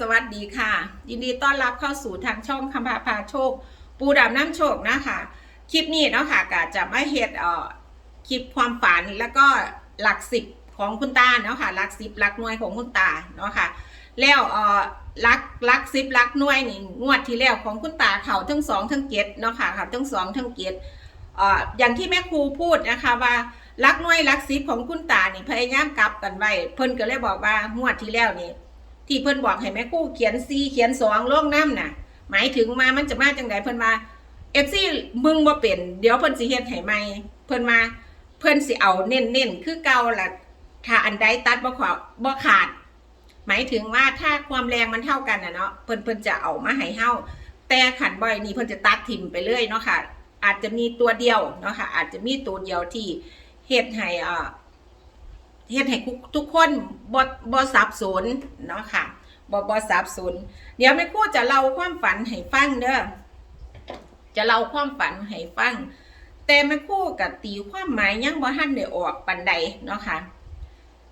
สวัสดีค่ะ ยินดีต้อนรับเข้าสู่ทางช่องคำพาพาโชค ปูดำน้ำโชคนะคะ คลิปนี้เนาะค่ะก็จะมาเฮ็ดเอ่อคลิปความฝันแล้วก็หลักสิบของคุณตาเนาะค่ะหลักสิบหลักหน่วยของคุณตาเนาะค่ะแล้วเอ่อหลักหลักสิบหลักหน่วยนี่งวดที่แล้วของคุณตาเขาทั้งสองทั้งเจ็ดเนาะค่ะเขาทั้งสองทั้งเจ็ดเอ่ออย่างที่แม่ครูพูดนะคะว่าหลักหน่วยหลักสิบของคุณตานี่พยายามกลับกันไว้เพิ่นก็เลยบอกว่างวดที่แล้วนี่ ที่เพิ่นบอกให้แม่คู่เขียนซีเขียนสองล่องน้ำน่ะ หมายถึงมามันจะมาจังไดเพิ่นมาเอฟซีมึงบ่เป็นเดี๋ยวเพิ่นสิเฮ็ดให้ใหม่เพิ่นมาเพิ่นสิเอาเน้นๆคือเก่าล่ะถ้าอันใดตัดบ่ขอบ่ขาด หมายถึงว่าถ้าความแรงมันเท่ากันน่ะเนาะเพิ่นเพิ่นจะเอามาให้เฮาแต่ขันบ่อยนี่เพิ่นจะตัดถิ่มไปเรื่อยเนาะค่ะ อาจจะมีตัวเดียวเนาะค่ะอาจจะมีตัวเดียวที่เฮ็ดให้อ่า เฮ็ดให้ทุกคนบ่บ่สับสนเนาะค่ะบ่บ่สับสนเดี๋ยวแม่ครูจะเล่าความฝันให้ฟังเด้อจะเล่าความฝันให้ฟัง แต่แม่ครูกับตีความหมายยังบ่ทันได้ออกปานใดเนาะค่ะ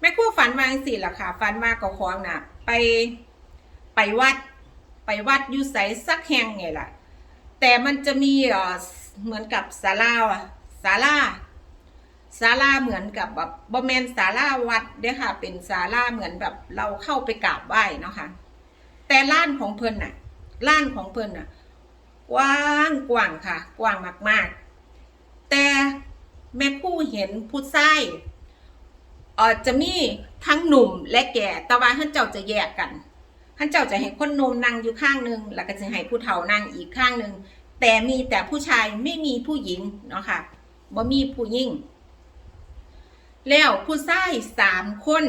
แม่ครูฝันวาจังซี่ล่ะค่ะฝันว่าก็ของน่ะ ไปไปวัด ไปวัดอยู่ไสสักแห่งไงล่ะ แต่มันจะมีเอ่อเหมือนกับศาลาอะศาลา ศาลาเหมือนกับแบบบอแมนศาลาวัดเด้ค่ะ เป็นศาลาเหมือนแบบเราเข้าไปกราบไหว้เนาะค่ะ แต่ล้านของเพิ่นน่ะล้านของเพิ่นน่ะกว้างกว้างค่ะ กว้างมากๆ แต่แม่คู่เห็นผู้ชายเออจะมีทั้งหนุ่มและแก่แต่ว่าท่านเจ้าจะแยกกันท่านเจ้าจะให้คนนมนั่งอยู่ข้างหนึ่งแล้วก็จะให้ผู้เฒ่านั่งอีกข้างหนึ่งแต่มีแต่ผู้ชายไม่มีผู้หญิงเนาะค่ะบ่มีผู้หญิง แล้วผู้ชายสามคน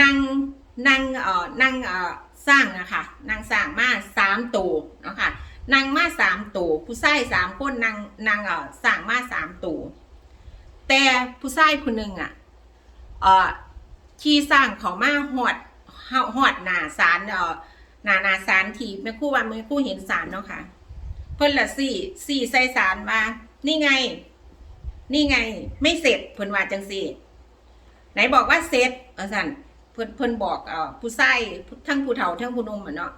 นั่งนั่งเอ่อนั่งเอ่อสร้างนะคะนั่งสร้างมาสามตัวเนาะค่ะนั่งมาสามตัวผู้ชายสามคนนั่งนั่งเอ่อสร้างมาสามตัวแต่ผู้ชายคนหนึ่งอะเอ่อขี่สร้างเขามาหอดหอดหนาสารเอ่อหนาหนาสารที่แม่คู่ว่าแม่คู่เห็นสารเนาะค่ะเพิ่นละสี่สี่ใส่สารมานี่ไง นี่ไง ไม่เสร็จเพิ่นว่าจังสี่ ไหนบอกว่าเสร็จเออสันเพิ่นเพิ่นบอกเอ่อผู้ชายทั้งผู้เฒ่าทั้งผู้นมอะเนาะ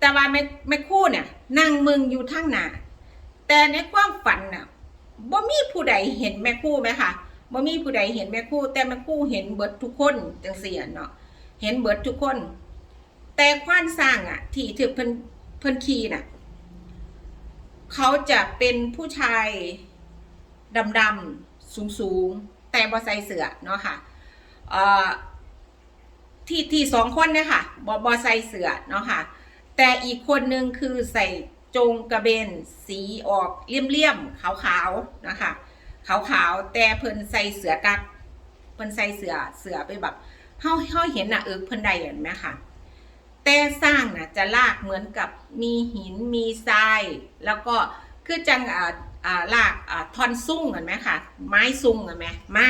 แต่ว่าแม่แม่คู่เนี่ยนั่งมึงอยู่ทั้งหน้าแต่ในความฝันน่ะบ่มีผู้ใดเห็นแม่คู่ไหมคะบ่มีผู้ใดเห็นแม่คู่ แต่แม่คู่เห็นเบิดทุกคนจังเสี่อะเนาะเห็นเบิดทุกคน แต่ควานสร้างอะ ที่ถือเพิ่นเพิ่นขี่น่ะ เขาจะเป็นผู้ชาย ดำดำสูงๆ แต่บอใส่เสือเนาะค่ะที่ที่สองคนเนี่ยค่ะบอบอใส่เสือเนาะค่ะ แต่อีกคนนึงคือใส่จงกระเบนสีออกเลี่ยมๆขาวๆนะคะขาวๆแต่เพิ่นใส่เสือกักเพิ่นใส่เสือเสือไปแบบเฮาเฮาเห็นน่ะเออเพิ่นได้เห็นไหมค่ะแต่สร้างน่ะจะลากเหมือนกับมีหินมีทราย แล้วก็คือจังอ่า ลากอ่าทอนซุ้งเห็นไหมค่ะ ไม้ซุ้งเห็นไหมมา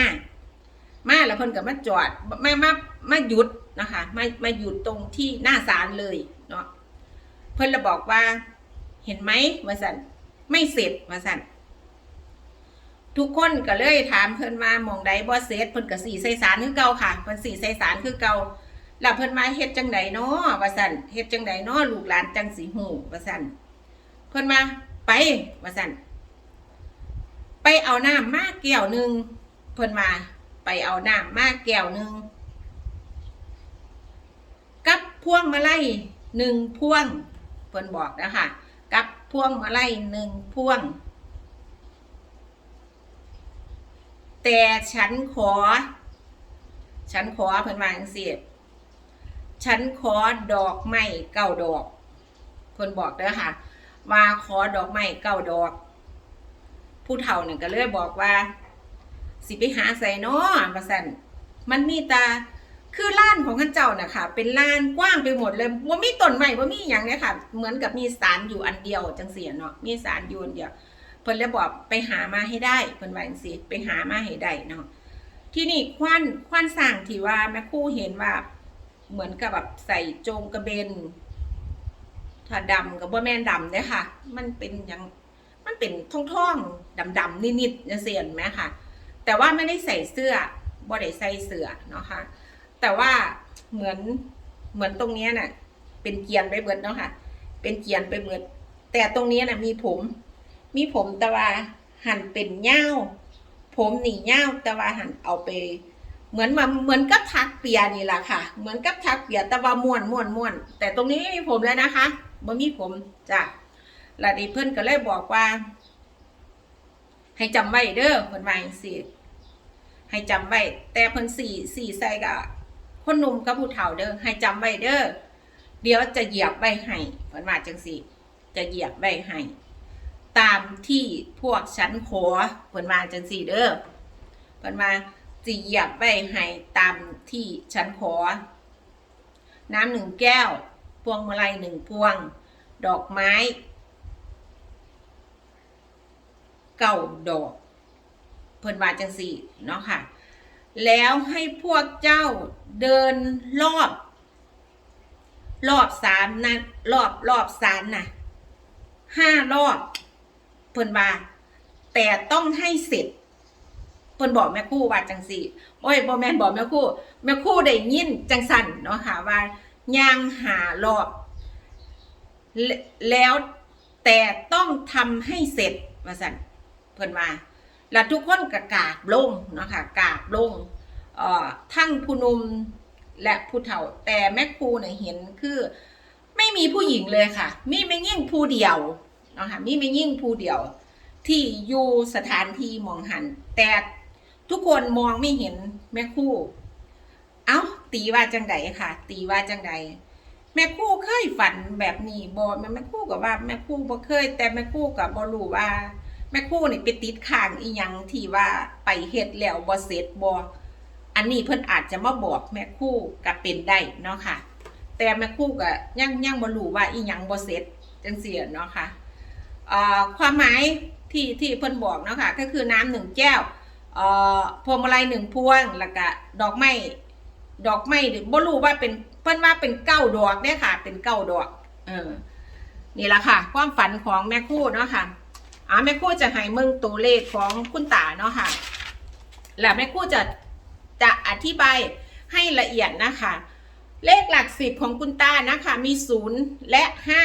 มาแล้วเพิ่นก็มาจอดมามามาหยุดนะคะมามาหยุดตรงที่หน้าศาลเลยเนาะเพิ่นเลยบอกว่า เห็นไหมว่าสันไม่เสร็จว่าสันทุกคนก็เลยถามเพิ่นมามองใดบ่เสร็จเพิ่นก็สี่ใส่สารคือเก่าค่ะเพิ่นสี่ใส่สารคือเก่าแล้วเพิ่นมาเฮ็ดจังไดเนาะว่าสันเฮ็ดจังไดเนาะลูกหลานจังสิฮู้ว่าสันเพิ่นมาไปว่าสัน ไปเอาน้ำมาแก้วหนึ่งเพิ่นมาไปเอาน้ำมาแก้วหนึ่งกับพวงมาลัยหนึ่งพวงเพิ่นบอกนะคะกับพวงมาลัยหนึ่งพวง แต่ฉันขอ ฉันขอเพิ่นมาจังซี่ฉันขอดอกไม้เก้าดอกเพิ่นบอกเด้อค่ะว่าขอดอกไม้เก้าดอก ผู้เฒ่าเนี่ยก็เลยบอกว่า สิไปหาใส่เนาะว่าซั่นมันมีตาคือล้านของข้าเจ้าน่ะค่ะเป็นล้านกว้างไปหมดเลยว่ามีต้นไม้ว่ามีอย่างเนี้ยค่ะ เหมือนกับมีสารอยู่อันเดียวจังเสียเนาะมีสารอยู่อันเดียว เพิ่นเลยบอกไปหามาให้ได้เพิ่นว่าจังซี่ไปหามาให้ได้เนาะที่นี่ควันควันสร้างที่ว่าแม่คู่เห็นว่า เหมือนกับแบบใส่โจงกระเบนถ้าดำกับบ่แม่นดำเด้อค่ะ มันเป็นอย่าง มันเป็นท่องท่องดำๆนิดๆจะเสียนไหมค่ะ แต่ว่าไม่ได้ใส่เสื้อบ่ได้ใส่เสื้อเนาะค่ะ แต่ว่าเหมือนเหมือนตรงนี้น่ะ เป็นเกียนไปเบิดเนาะค่ะ เป็นเกียนไปเบิด แต่ตรงนี้น่ะมีผม มีผมแต่ว่าหั่นเป็นเง่าผมหนีเง่าแต่ว่าหั่นเอาไป เหมือนมาเหมือนกับทักเปียนี่แหละค่ะ เหมือนกับทักเปียแต่ว่าม้วนม้วนม้วนแต่ตรงนี้ไม่มีผมแล้วนะคะบ่มีผมจ้ะ แล้วดิเพื่อนก็เลยบอกว่า ให้จำไว้เด้อเพิ่นว่าจังซี่ให้จำไว้แต่เพิ่นสี่สี่ใส่กับคนหนุ่มกับผู้เฒ่าเด้อให้จำไว้เด้อเดี๋ยวจะเหยียบไว้ให้เพิ่นว่าจังสี่จะเหยียบไว้ให้ตามที่พวกฉันขอเพิ่นว่าจังสี่เด้อเพิ่นว่าสิเหยียบไว้ให้ตามที่ฉันขอ น้ำหนึ่งแก้ว พวงมาลัยหนึ่งพวง ดอกไม้ เก้าดอก เพิ่นว่าจังสี่เนาะค่ะ แล้วให้พวกเจ้าเดินรอบ รอบสามนะรอบรอบสามนะห้ารอบเพิ่นว่า แต่ต้องให้เสร็จเพิ่นบอกแม่คู่ว่าจังสี่ โอ้ยบ่แมนบอกแม่คู่แม่คู่ได้ยินจังสันเนาะค่ะว่าย่างหารอบ แล้วแต่ต้องทำให้เสร็จว่าสั่น เพิ่นว่าแล้วทุกคนก็กาบลงนะคะกาบลงเอ่อทั้งผู้นุ่มและผู้เฒ่าแต่แม่ครูเนี่ยเห็นคือไม่มีผู้หญิงเลยค่ะ มีไม่ยิ่งผู้เดียวนะคะมีไม่ยิ่งผู้เดียว ที่อยู่สถานที่มองหัน แต่ทุกคนมองไม่เห็นแม่ครู่ เอ้า ตีว่าจังใดค่ะ ตีว่าจังใดแม่ครู่เคยฝันแบบนี้บอแม่แม่ครู่กับว่าแม่ครู่บ่เคย แต่แม่ครู่กับบ่รู้ว่า แม่คู่นี่ไปติดข้างอีหยังที่ว่าไปเฮ็ดแล้วบ่เสร็จบ่อันนี้เพิ่นอาจจะมาบอกแม่คู่ก็เป็นได้เนาะค่ะ แต่แม่คู่ก็ยังยังบ่รู้ว่าอีหยังบ่เสร็จจังซี่เนาะค่ะเอ่อความหมายที่ที่เพิ่นบอกเนาะค่ะก็คือน้ำหนึ่งแก้วเอ่อพวงมาลัยหนึ่งพวงแล้วก็ดอกไม้ดอกไม้บ่รู้ว่าเป็นเพิ่นว่าเป็นเก้าดอกเด้ค่ะ เป็นเก้าดอก เออนี่ละค่ะ ความฝันของแม่คู่เนาะค่ะ อ่าแม่คู่จะให้มึงตัวเลขของคุณตาเนาะค่ะ แล้วแม่คู่จะจะอธิบายให้ละเอียดนะคะ เลขหลักสิบของคุณตานะคะ มีศูนย์และห้า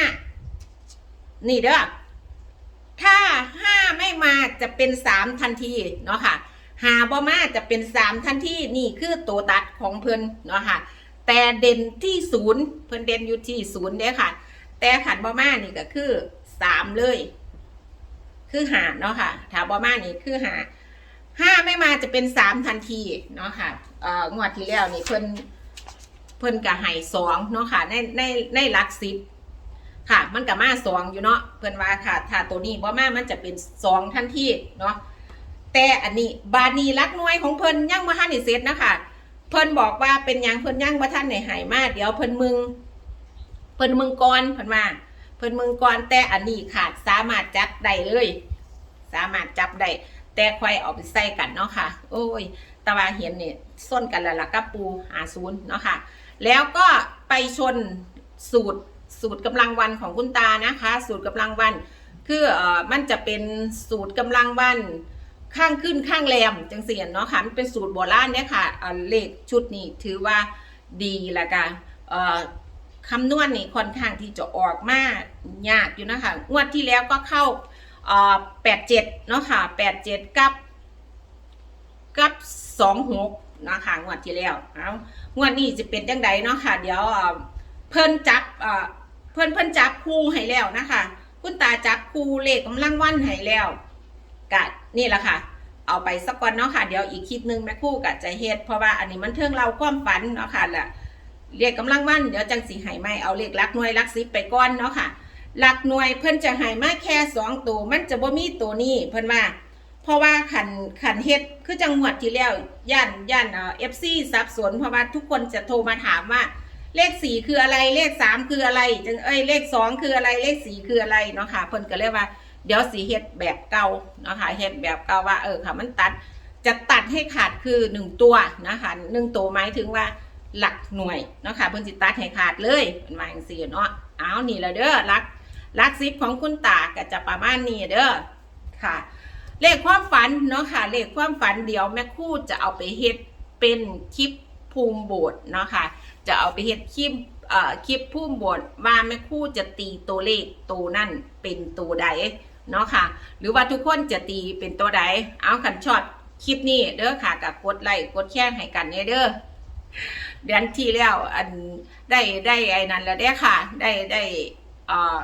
นี่เด้อถ้าห้าไม่มาจะเป็นสามทันทีเนาะค่ะหาบ่มาจะเป็นสามทันทีนี่คือตัวตัดของเพิ่นเนาะค่ะ แต่เด่นที่ศูนย์เพิ่นเด่นอยู่ที่ศูนย์เด้ค่ะ แต่ขันบ่มานี่ก็คือสามเลย คือหาเนาะค่ะถามบอมานี่คือหาห้าไม่มาจะเป็นสามทันทีเนาะค่ะเอ่องวดที่แล้วนี่เพิ่นเพิ่นกับไห้สองเนาะค่ะในในในหลักสิบค่ะ มันกับมาสองอยู่เนาะเพิ่นว่าค่ะถ้าตัวนี้บ่มามันจะเป็นสองทันทีเนาะแต่อันนี้บานีรักหน่วยของเพิ่นยังบ่ทันได้เสร็จนะคะเพิ่นบอกว่าเป็นยังเพิ่นยังบ่ทันได้ใหายมาเดี๋ยวเพิ่นมึง เพิ่นมึงก่อนเพิ่นว่า พิ่นมึงก่อนแต่อันนี้ขาดสามารถจับได้เลย สามารถจับได้แต่ค่อยเอาไปใส่กันเนาะค่ะ โอ้ยตะวาเห็นเนี่ยส้นกันแล้วล่ะกับปูหาศูนย์เนาะค่ะ แล้วก็ไปชนสูตรสูตรกำลังวันของคุณตานะคะ สูตรกำลังวัน คือเอ่อมันจะเป็นสูตรกำลังวัน ข้างขึ้นข้างแรมจังเสียนเนาะค่ะมันเป็นสูตรโบราณเนี่ยค่ะอ่าเลขชุดนี้ถือว่าดีละกันเอ่อ คำนวณนี่ค่อนข้างที่จะออกมากยากอยู่นะคะงวดที่แล้วก็เข้าแปดเจ็ดเนาะค่ะแปดเจ็ดกับกับสองหกนะคะงวดที่แล้วเอางวดนี้จะเป็นจังใดเนาะค่ะ เดี๋ยวเพิ่นจับเพิ่นเพิ่นจับคู่ให้แล้วนะคะ คุณตาจับคู่เลขกำลังวันให้แล้วกะนี่แหละค่ะ เอาไปสักก่อนเนาะค่ะ เดี๋ยวอีกคลิปหนึงแม่คู่กะจะเฮ็ดเพราะว่าอันนี้มันเทิงเราความฝันเนาะค่ะแหละ เรียกกำลังวันเดี๋ยวจังสีหายไม่เอาเลขหลักหน่วยลักสิบไปก่อนเนาะค่ะหลักหน่วยเพิ่นจะหายมาแค่สองตัวมันจะบ่มีตัวนี้เพิ่นว่า เพราะว่าขันขันเฮ็ดคือจังหวัดที่แล้วย่านย่านเอฟซีสับสนเพราะว่าทุกคนจะโทรมาถามว่าเลขสี่คืออะไรเลขสามคืออะไรจังเอ้ยเลขสองคืออะไรเลขสี่คืออะไรเนาะค่ะเพิ่นก็เลยกว่าเดี๋ยวสีเฮ็ดแบบเก่าเนาะค่ะเฮ็ดแบบเก่าว่าเออค่ะมันตัดจะตัดให้ขาดคือหนึ่งตัวนะคะหนึ่งตัวหมายถึงว่า หลักหน่วยเนาะค่ะเพิ่นสิตัดให้ขาดเลยเป็นว่างซี่เนาะเอานี่ละเด้อหลักหลักซิปของคุณตาก็จะประมาณนี้เด้อค่ะ เลขความฝันเนาะค่ะเลขความฝันเดี๋ยวแม่คู่จะเอาไปเฮ็ดเป็นคลิปภูมิโบสเนาะค่ะจะเอาไปเฮ็ดคลิปเอ่อคลิปพุ่มบทว่าแม่คู่จะตีตัวเลขตัวนั่นเป็นตัวใดเนาะค่ะ หรือว่าทุกคนจะตีเป็นตัวใดเอาขันช็อตคลิปนี้เด้อค่ะกับกดไลค์กดแชร์ให้กันเนี่ยเด้อ เดือนที่แล้วอันได้ได้ไอ้นั่นแล้วเด้ค่ะ ได้ได้เอ่อ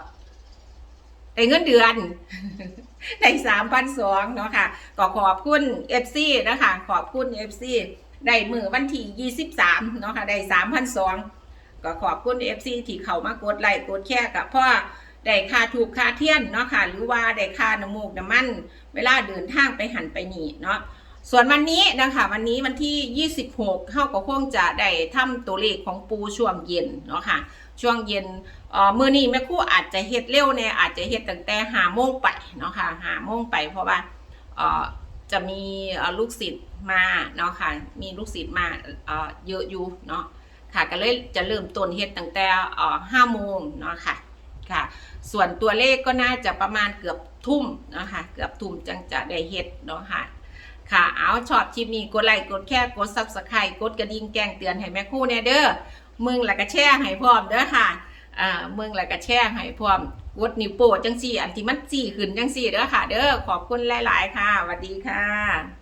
ได้เงินเดือนได้สามพันสองเนาะค่ะ ก็ขอบคุณเอฟซีนะคะ ขอบคุณเอฟซีได้มือวันที่ยี่สิบสามเนาะค่ะ ได้สามพันสองก็ขอบคุณเอฟซีที่เขามากดไลค์กดแชร์กับพ่อได้ค่าถูกค่าเทียนเนาะค่ะ หรือว่าได้ค่าน้ำมูกน้ำมัน เวลาเดินทางไปหันไปหนีเนาะ ส่วนวันนี้นะคะวันนี้วันที่ 26เข้าก็คงจะได้ทำตัวเลขของปูช่วงเย็นเนาะค่ะช่วงเย็นเอ่อมื้อนี้แม่ครู่อาจจะเฮ็ดเร็วเนี่ยอาจจะเฮ็ดตั้งแต่ห้าโมงไปเนาะค่ะห้าโมงไปเพราะว่าเอ่อจะมีลูกศิษย์มาเนาะค่ะมีลูกศิษย์มาเอ่อเยอะอยู่เนาะค่ะก็เลยจะเริ่มต้นเฮ็ดตั้งแต่เอ่อห้าโมงเนาะค่ะค่ะ ส่วนตัวเลขก็น่าจะประมาณเกือบทุ่มเนาะค่ะเกือบทุ่มจังจะได้เฮ็ดเนาะค่ะ ค่ะ เอาชอบคลิปนี้กดไลค์กดแชร์กดซับสไครต์กดกระดิ่งแกงเตือนให้แม่คู่เนี่ยเด้อมึงแล้วก็แชร์ให้พร้อมเด้อค่ะอ่ามึงแล้วก็แชร์ให้พร้อมกดนิ้วโป้จังสี่ อันที่มันสี่ขึ้นจังสี่เด้อค่ะ เด้อขอบคุณหลาย ๆ ค่ะสวัสดีค่ะ